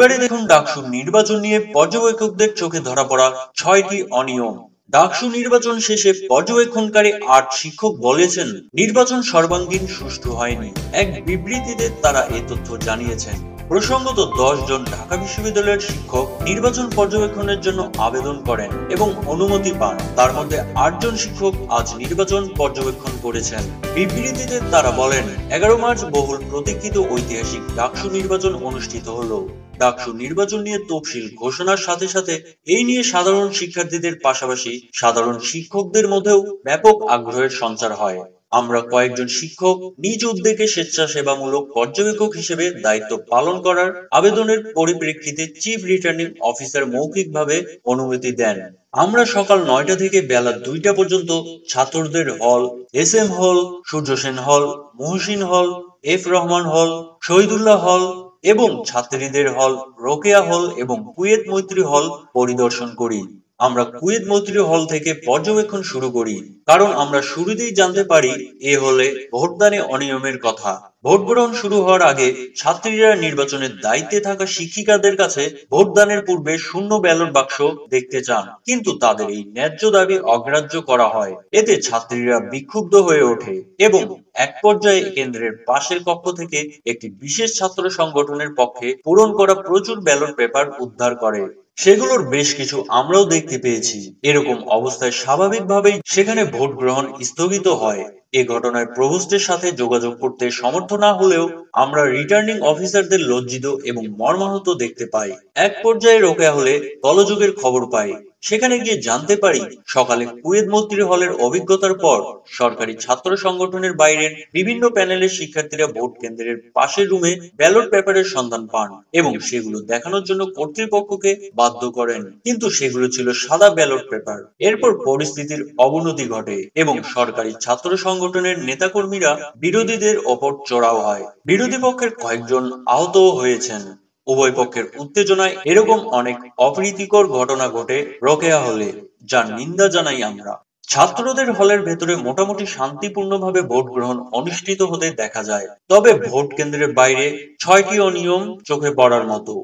এবারে দেখুন ডাকসুর নির্বাচন নিয়ে পর্যবেক্ষকদের চোখে ধরা পড়া ছয়টি অনিয়ম। ডাকসু নির্বাচন শেষে পর্যবেক্ষণকারী আট শিক্ষক বলেছেন, নির্বাচন সর্বাঙ্গীন সুষ্ঠু হয়নি। এক বিবৃতিতে তারা এ তথ্য জানিয়েছেন। প্রসঙ্গত দশ জন ঢাকা বিশ্ববিদ্যালয়ের শিক্ষক নির্বাচন পর্যবেক্ষণের জন্য আবেদন করেন এবং অনুমতি পান। তার মধ্যে আটজন শিক্ষক আজ নির্বাচন পর্যবেক্ষণ করেছেন। বিবৃতিতে তারা বলেন, এগারো মার্চ বহুল প্রতীক্ষিত ঐতিহাসিক ডাকসু নির্বাচন অনুষ্ঠিত হলো। ডাকসু নির্বাচন নিয়ে তফসিল ঘোষণার সাথে সাথে এই নিয়ে সাধারণ শিক্ষার্থীদের পাশাপাশি সাধারণ শিক্ষকদের মধ্যেও ব্যাপক আগ্রহের সঞ্চার হয়। আমরা কয়েকজন শিক্ষক নিজ উদ্যোগে স্বেচ্ছাসেবামূলক পর্যবেক্ষক হিসেবে দায়িত্ব পালন করার আবেদনের পরিপ্রেক্ষিতে চিফ রিটার্নিং অফিসার মৌখিকভাবে অনুমতি দেন। আমরা সকাল নয়টা থেকে বেলা দুইটা পর্যন্ত ছাত্রদের হল, এস এম হল, সূর্য সেন হল, মহসিন হল, এফ রহমান হল, শহীদুল্লাহ হল এবং ছাত্রীদের হল রোকেয়া হল এবং কুয়েত মৈত্রী হল পরিদর্শন করি। আমরা কুয়েত মৈত্রী হল থেকে পর্যবেক্ষণ শুরু করি। কারণ আমরা শুরুতেই জানতে পারি এ হলে ভোটদানে অনিয়মের কথা। ভোট গ্রহণ শুরু হওয়ার আগে ছাত্রীরা নির্বাচনের দায়িত্বে থাকা শিক্ষিকাদের কাছে ভোটদানের পূর্বে শূন্য ব্যালট বাক্স দেখতে চান। কিন্তু তাদের এই ন্যায্য দাবি অগ্রাহ্য করা হয়। এতে ছাত্রীরা বিক্ষুব্ধ হয়ে ওঠে এবং এক পর্যায়ে কেন্দ্রের পাশের কক্ষ থেকে একটি বিশেষ ছাত্র সংগঠনের পক্ষে পূরণ করা প্রচুর ব্যালট পেপার উদ্ধার করে। সেগুলোর বেশ কিছু আমরাও দেখতে পেয়েছি। এরকম অবস্থায় স্বাভাবিকভাবেই সেখানে ভোট গ্রহণ স্থগিত হয়। এ ঘটনায় প্রভোস্টের সাথে যোগাযোগ করতে সমর্থ না হলেও আমরা রিটার্নিং অফিসারদের লজ্জিত এবং মর্মাহত দেখতে পাই। এক পর্যায়ে রোকেয়া হলে গলযোগের খবর পাই। সেখানে গিয়ে জানতে পারি, সকালে কুয়েত মন্ত্রী হলের অভিজ্ঞতার পর সরকারি ছাত্র সংগঠনের বাইরের বিভিন্ন প্যানেলের শিক্ষার্থীরা ভোট কেন্দ্রের পাশের রুমে ব্যালট পেপারের সন্ধান পান এবং সেগুলো দেখানোর জন্য কর্তৃপক্ষকে বাধ্য করেন। কিন্তু সেগুলো ছিল সাদা ব্যালট পেপার। এরপর পরিস্থিতির অবনতি ঘটে এবং সরকারি ছাত্র সংগঠনের নেতাকর্মীরা বিরোধীদের ওপর চড়াও হয়। বিরোধী পক্ষের কয়েকজন আহত হয়েছেন। উভয় পক্ষের উত্তেজনায় এরকম অনেক অপ্রীতিকর ঘটনা ঘটে রোকেয়া হলে, যার নিন্দা জানাই আমরা। ছাত্রদের হলের ভেতরে মোটামুটি শান্তিপূর্ণভাবে ভোট গ্রহণ অনুষ্ঠিত হতে দেখা যায়। তবে ভোট কেন্দ্রের বাইরে ছয়টি অনিয়ম চোখে পড়ার মতো।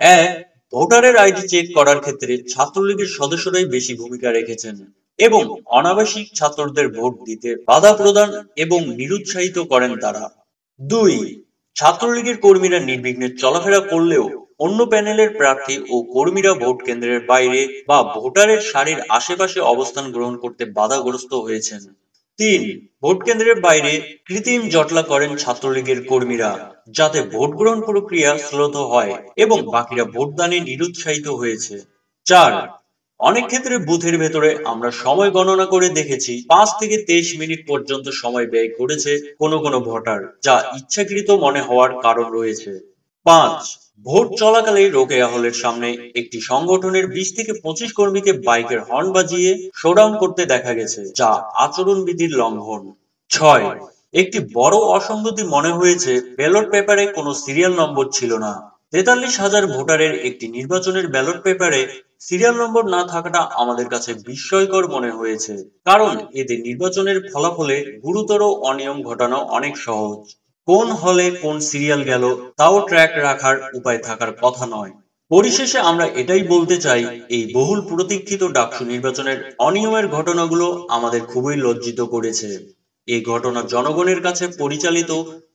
এক ভোটারের আইডি চেক করার ক্ষেত্রে ছাত্রলীগের সদস্যরাই বেশি ভূমিকা রেখেছেন। এবং অনাবাসিক ছাত্রদের ভোট দিতে বাধা প্রদান এবং নিরুৎসাহিত করেন তারা। দুই, ছাত্রলীগের কর্মীরা নির্বিঘ্নে চলাফেরা করলেও অন্য প্যানেলের প্রার্থী ও কর্মীরা ভোট কেন্দ্রের বাইরে বা ভোটারের সারির আশেপাশে অবস্থান গ্রহণ করতে বাধাগ্রস্ত হয়েছেন। তিন, ভোট কেন্দ্রের বাইরে কৃত্রিম জটলা করেন ছাত্রলীগের কর্মীরা, যাতে ভোট গ্রহণ প্রক্রিয়া স্লোত হয় এবং বাকিরা ভোটদানে নিরুৎসাহিত হয়েছে। চার অনেক ক্ষেত্রে বুথের ভেতরে আমরা সময় গণনা করে দেখেছি পাঁচ থেকে তেইশ মিনিট পর্যন্ত সময় ব্যয় করেছে কোনো কোনো ভোটার, যা ইচ্ছাকৃত মনে হওয়ার কারণ রয়েছে। পাঁচ, ভোট চলাকালে রোকেয়া হলের সামনে একটি সংগঠনের বিশ থেকে পঁচিশ কর্মীকে বাইকের হর্ন বাজিয়ে শোডাউন করতে দেখা গেছে, যা আচরণবিধির লঙ্ঘন। ছয়, একটি বড় অসঙ্গতি মনে হয়েছে, ব্যালট পেপারে কোনো সিরিয়াল নম্বর ছিল না। তেতাল্লিশ হাজার ভোটারের একটি নির্বাচনের ব্যালট পেপারে সিরিয়াল নম্বর না থাকাটা আমাদের কাছে বিস্ময়কর মনে হয়েছে। কারণ এতে নির্বাচনের ফলাফলে গুরুতর অনিয়ম ঘটানো অনেক সহজ। কোন হলে কোন সিরিয়াল গেল, তাও ট্র্যাক রাখার উপায় থাকার কথা নয়। পরিশেষে আমরা এটাই বলতে চাই, এই বহুল প্রতীক্ষিত ডাকসু নির্বাচনের অনিয়মের ঘটনাগুলো আমাদের খুবই লজ্জিত করেছে। এই ঘটনা জনগণের কাছে পরিচালিত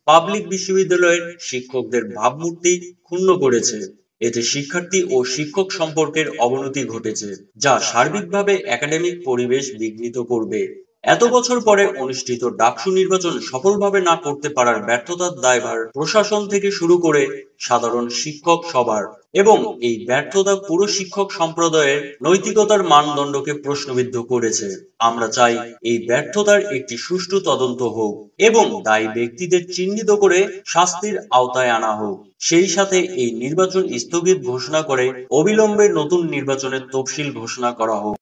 পাবলিক বিশ্ববিদ্যালয়ের শিক্ষকদের ভাবমূর্তি ক্ষুণ্ণ করেছে। এতে শিক্ষার্থী ও শিক্ষক সম্পর্কের অবনতি ঘটেছে, যা সার্বিকভাবে একাডেমিক পরিবেশ বিঘ্নিত করবে। এত বছর পরে অনুষ্ঠিত ডাকসু নির্বাচন সফলভাবে না করতে পারার ব্যর্থতার দায়ভার প্রশাসন থেকে শুরু করে সাধারণ শিক্ষক সবার। এবং এই ব্যর্থতা পুরো শিক্ষক সম্প্রদায়ের নৈতিকতার মানদণ্ডকে প্রশ্নবিদ্ধ করেছে। আমরা চাই এই ব্যর্থতার একটি সুষ্ঠু তদন্ত হোক এবং দায়ী ব্যক্তিদের চিহ্নিত করে শাস্তির আওতায় আনা হোক। সেই সাথে এই নির্বাচন স্থগিত ঘোষণা করে অবিলম্বে নতুন নির্বাচনের তফসিল ঘোষণা করা হোক।